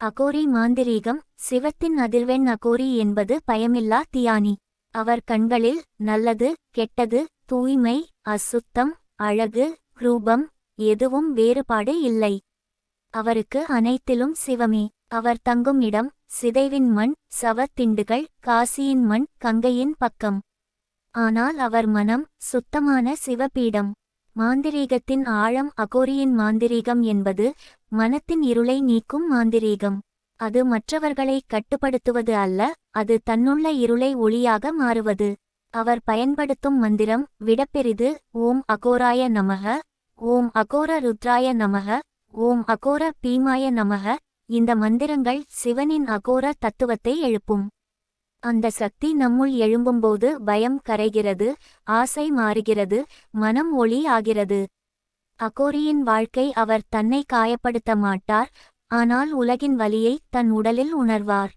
அகோரி மாந்திரீகம் சிவத்தின் அதிர்வெண் அகோரி என்பது பயமில்லா தியானி. அவர் கண்களில் நல்லது கெட்டது தூய்மை அசுத்தம் அழகு ரூபம் எதுவும் வேறுபாடு இல்லை. அவருக்கு அனைத்திலும் சிவமே. அவர் தங்கும் இடம் சிதைவின் மண் சவத்திண்டுகள் காசியின் மண் கங்கையின் பக்கம். ஆனால் அவர் மனம் சுத்தமான சிவபீடம். மாந்திரீகத்தின் ஆழம் அகோரியின் மாந்திரீகம் என்பது மனத்தின் இருளை நீக்கும் மாந்திரீகம். அது மற்றவர்களை கட்டுப்படுத்துவது அல்ல அது தன்னுள்ள இருளை ஒளியாக மாறுவது. அவர் பயன்படுத்தும் மந்திரம் விடப்பெரிது ஓம் அகோராய நமக ஓம் அகோர ருத்ராய நமக ஓம் அகோர பீமாய நமக இந்த மந்திரங்கள் சிவனின் அகோர தத்துவத்தை எழுப்பும். அந்த சக்தி நம்முள் எழும்பும்போது பயம் கரைகிறது ஆசை மாறுகிறது மனம் ஒளி ஆகிறது. அகோரியின் வாழ்க்கை அவர் தன்னை காயப்படுத்த மாட்டார் ஆனால் உலகின் வலியை தன் உடலில் உணர்வார்.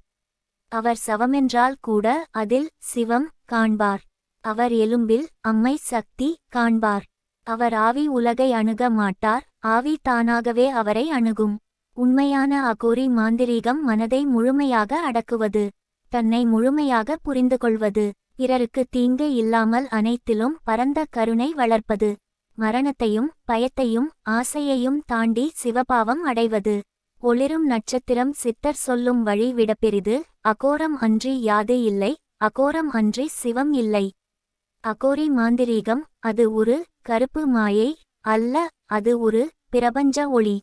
அவர் சவமென்றால் கூட அதில் சிவம் காண்பார். அவர் எலும்பில் அம்மை சக்தி காண்பார். அவர் ஆவி உலகை அணுக மாட்டார் ஆவி தானாகவே அவரை அணுகும். உண்மையான அகோரி மாந்திரீகம் மனதை முழுமையாக அடக்குவது. தன்னை முழுமையாக புரிந்து கொள்வது பிறருக்கு தீங்கு இல்லாமல் அனைத்திலும் பரந்த கருணை வளர்ப்பது மரணத்தையும் பயத்தையும் ஆசையையும் தாண்டி சிவபாவம் அடைவது. ஒளிரும் நட்சத்திரம் சித்தர் சொல்லும் வழி விடப்பெரிது அகோரம் அன்றி யாது இல்லை அகோரம் அன்றி சிவம் இல்லை. அகோரி மாந்திரீகம் அது ஒரு கருப்பு மாயை அல்ல அது ஒரு பிரபஞ்ச ஒளி.